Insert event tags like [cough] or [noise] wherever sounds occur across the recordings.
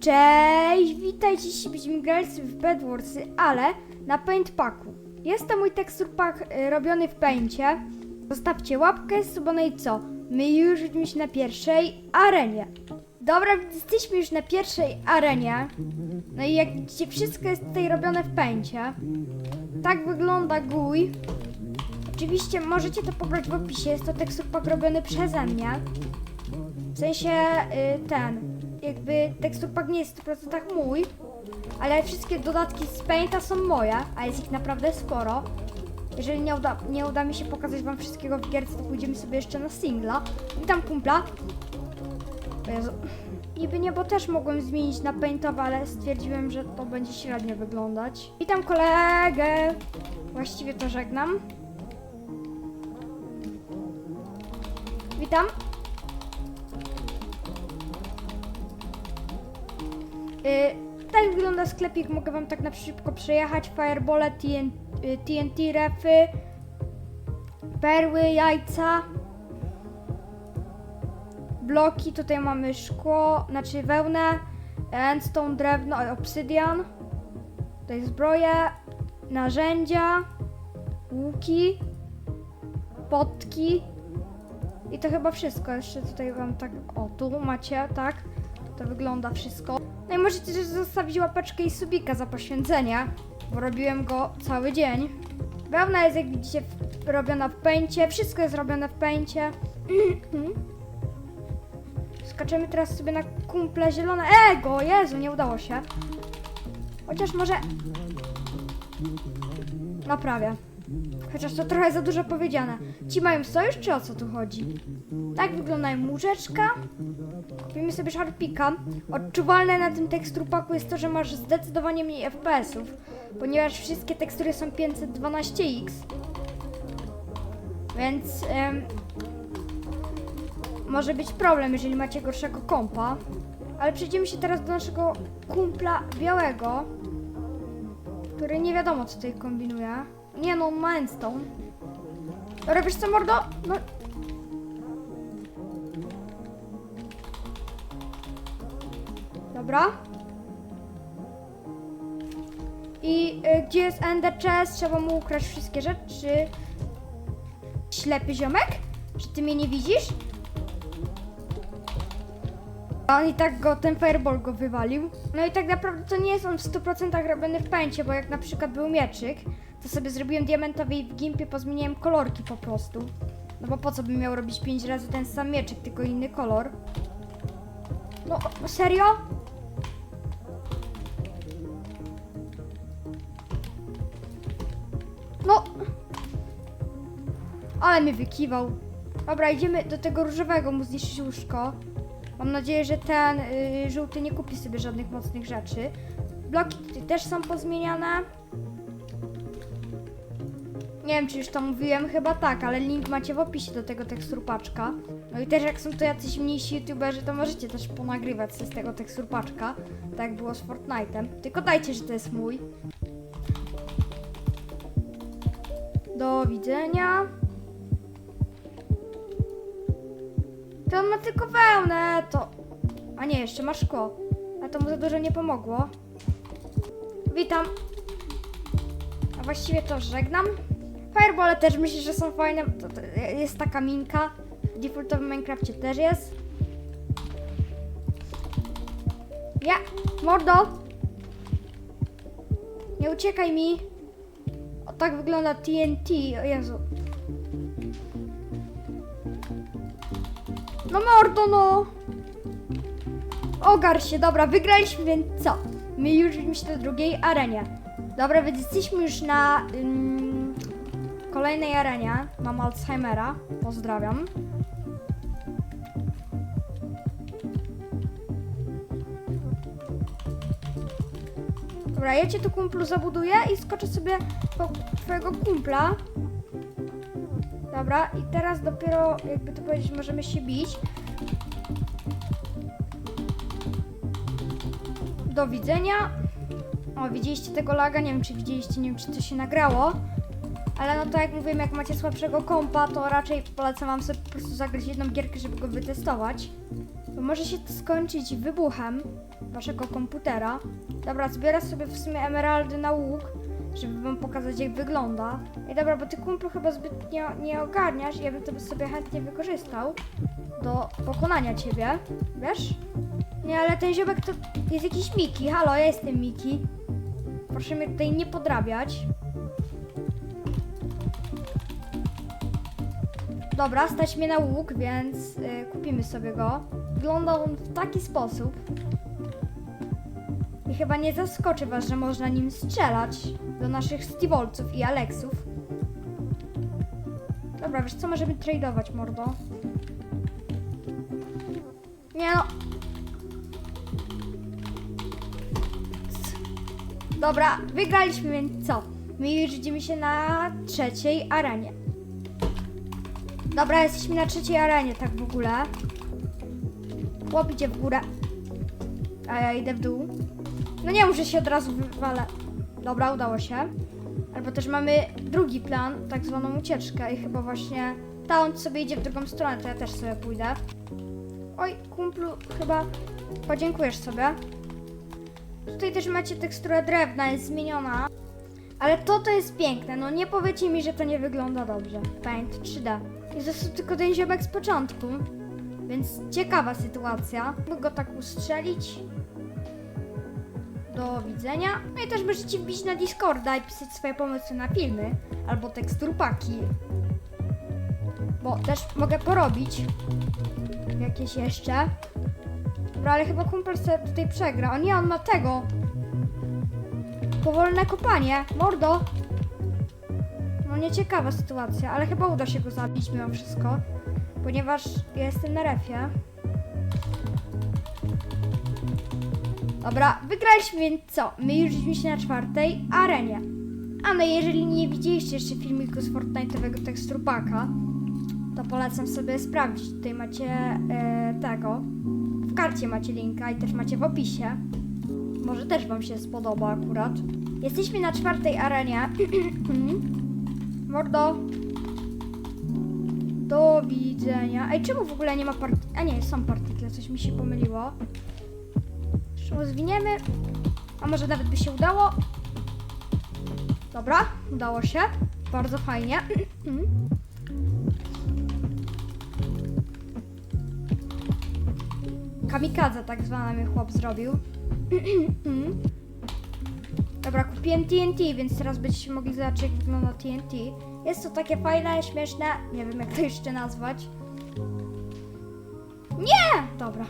Cześć, witajcie, dzisiaj będziemy grać w Bedwarsy, ale na Paint Packu. Jest to mój tekstur pack y, robiony w Paincie. Zostawcie łapkę, suba, no i co? My już się na pierwszej arenie. Dobra, jesteśmy już na pierwszej arenie. No i jak widzicie, wszystko jest tutaj robione w Paincie. Tak wygląda GUI. Oczywiście możecie to pobrać w opisie, jest to tekstur pack robiony przeze mnie. W sensie y, ten, jakby tekstur pack nie jest w 100% mój, ale wszystkie dodatki z Painta są moje, a jest ich naprawdę sporo. Jeżeli nie uda, nie uda mi się pokazać wam wszystkiego w gierce, to pójdziemy sobie jeszcze na singla. Witam kumpla. Jezu. Niby nie, bo też mogłem zmienić na paintowe, ale stwierdziłem, że to będzie średnio wyglądać. Witam kolegę. Właściwie to żegnam. Witam. Tak wygląda sklepik, mogę wam tak na szybko przejechać. Firebole, TN, y, TNT refy, perły, jajca, bloki, tutaj mamy szkło, znaczy wełnę, endstone, drewno, obsydian, tutaj zbroje, narzędzia, łuki, potki i to chyba wszystko. Jeszcze tutaj wam tak, o tu macie, tak, to wygląda wszystko. No i możecie też zostawić łapeczkę i subika za poświęcenie, bo robiłem go cały dzień. Wełna jest, jak widzicie, robiona w pęcie, wszystko jest robione w pęcie. [clears throat] Skaczemy teraz sobie na kumple zielone. Ego, Jezu, nie udało się. Chociaż może... Naprawię. Chociaż to trochę za dużo powiedziane. Ci mają sojusz, czy o co tu chodzi? Tak wygląda łóżeczka. Kupimy sobie szarpika. Odczuwalne na tym teksturpaku jest to, że masz zdecydowanie mniej FPS-ów, ponieważ wszystkie tekstury są 512X. Więc em, może być problem, jeżeli macie gorszego kompa. Ale przejdziemy się teraz do naszego kumpla białego, który nie wiadomo co tutaj kombinuje. Nie no, on ma endstone. Dobra, wiesz co, mordo? No, Dobra. I y, gdzie jest Ender Chest? Trzeba mu ukraść wszystkie rzeczy. Ślepy ziomek? Czy ty mnie nie widzisz? On i tak go, ten fireball go wywalił. No i tak naprawdę to nie jest on w 100% robiony w pęcie, bo jak na przykład był mieczyk, to sobie zrobiłem diamentowy i w gimpie pozmieniałem kolorki po prostu. No bo po co bym miał robić 5 razy ten sam mieczyk, tylko inny kolor? No, serio? No. Ale mnie wykiwał. Dobra, idziemy do tego różowego, mu zniszczyć łóżko. Mam nadzieję, że ten y, żółty nie kupi sobie żadnych mocnych rzeczy. Bloki też są pozmieniane. Nie wiem, czy już to mówiłem, chyba tak, ale link macie w opisie do tego teksturpaczka. No i też jak są to jacyś mniejsi youtuberzy, to możecie też ponagrywać z tego teksturpaczka, tak jak było z Fortnite'em. Tylko dajcie, że to jest mój. Do widzenia. To on ma tylko wełnę, to... A nie, jeszcze ma szkło. A to mu za dużo nie pomogło. Witam. A właściwie to żegnam. Fireball też myślę, że są fajne. To, to jest taka minka. W defaultowym Minecrafcie też jest. Ja, mordo! Nie uciekaj mi. O, tak wygląda TNT. O Jezu. No mordo, no! Ogar się, dobra, wygraliśmy, więc co? My już widzimy do drugiej arenie. Dobra, więc jesteśmy już na ym, kolejnej arenie. Mam Alzheimera. Pozdrawiam. Dobra, ja cię tu kumplu zabuduję i skoczę sobie po twojego kumpla. Dobra, i teraz dopiero, jakby to powiedzieć, możemy się bić. Do widzenia. O, widzieliście tego laga? Nie wiem, czy widzieliście, nie wiem, czy to się nagrało. Ale no to jak mówiłem, jak macie słabszego kompa, to raczej polecam wam sobie po prostu zagrać jedną gierkę, żeby go wytestować. Bo może się to skończyć wybuchem waszego komputera. Dobra, zbiorę sobie w sumie emeraldy na łuk, żeby wam pokazać jak wygląda. I dobra, bo ty kumplu chyba zbytnio nie ogarniasz i ja bym to sobie chętnie wykorzystał do pokonania ciebie, wiesz? Nie, ale ten ziomek to jest jakiś Miki. Halo, ja jestem Miki. Proszę mnie tutaj nie podrabiać. Dobra, stać mnie na łuk, więc y, kupimy sobie go. Wygląda on w taki sposób. I chyba nie zaskoczy was, że można nim strzelać do naszych Stevolców i Alexów. Dobra, wiesz co, możemy tradeować, mordo. Nie no. Dobra, wygraliśmy, więc co? My już widzimy się na trzeciej arenie. Dobra, jesteśmy na trzeciej arenie, tak w ogóle. Chłop idzie w górę. A ja idę w dół. No nie muszę się od razu wywalę. Dobra, udało się. Albo też mamy drugi plan, tak zwaną ucieczkę i chyba właśnie ta on sobie idzie w drugą stronę, to ja też sobie pójdę. Oj, kumplu, chyba podziękujesz sobie. Tutaj też macie teksturę drewna, jest zmieniona. Ale to to jest piękne, no nie powiecie mi, że to nie wygląda dobrze. Paint 3D. I został tylko ten ziomek z początku. Więc ciekawa sytuacja. Mógł go tak ustrzelić. Do widzenia. No i też możecie wbić na Discorda i pisać swoje pomysły na filmy. Albo teksturpaki. Bo też mogę porobić. Jakieś jeszcze. Dobra, ale chyba kumpel sobie tutaj przegra. O nie, on ma tego. Powolne kopanie. Mordo. No nieciekawa sytuacja, ale chyba uda się go zabić mimo wszystko. Ponieważ ja jestem na refie. Dobra, wygraliśmy, więc co? My już jesteśmy się na czwartej arenie. A no jeżeli nie widzieliście jeszcze filmiku z Fortnite'owego teksturpaka, to polecam sobie sprawdzić. Tutaj macie e, tego. W karcie macie linka i też macie w opisie. Może też Wam się spodoba akurat. Jesteśmy na czwartej arenie. [clears throat] Mordo. Do widzenia. Ej, czemu w ogóle nie ma part... A nie, są partykle, coś mi się pomyliło. Jeszcze rozwiniemy. A może nawet by się udało? Dobra, udało się. Bardzo fajnie. [clears throat] Kamikadze tak mnie chłop zrobił. [clears throat] Dobra, kupiłem TNT, więc teraz będziecie mogli zobaczyć jak wygląda TNT. Jest to takie fajne, śmieszne, nie wiem jak to jeszcze nazwać. Nie! Dobra.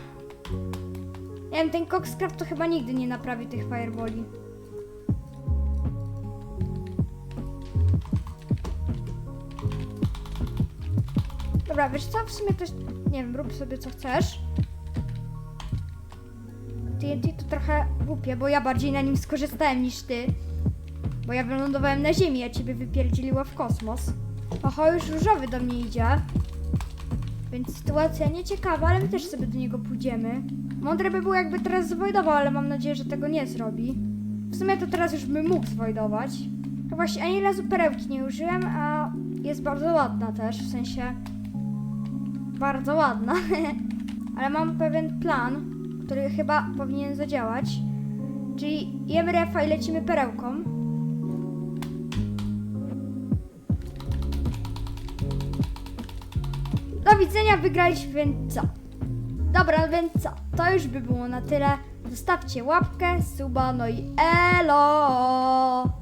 Nie wiem, ten Coxcraft to chyba nigdy nie naprawi tych fireballi. Dobra, wiesz co, w sumie też, nie wiem, rób sobie co chcesz. TNT to trochę głupie, bo ja bardziej na nim skorzystałem niż ty. Bo ja wylądowałem na ziemi, a ciebie wypierdzieliła w kosmos. Oho, już różowy do mnie idzie. Więc sytuacja nieciekawa, ale my też sobie do niego pójdziemy. Mądre by było jakby teraz zwojdował, ale mam nadzieję, że tego nie zrobi. W sumie to teraz już bym mógł zwojdować. No właśnie, ani razu perełki nie użyłem, a jest bardzo ładna też, w sensie... Bardzo ładna. [laughs] ale mam pewien plan, który chyba powinien zadziałać. Czyli jemy refa i lecimy perełką. Do widzenia, wygraliśmy, więc co? Dobra, więc co? To już by było na tyle. Zostawcie łapkę, suba, no i elo!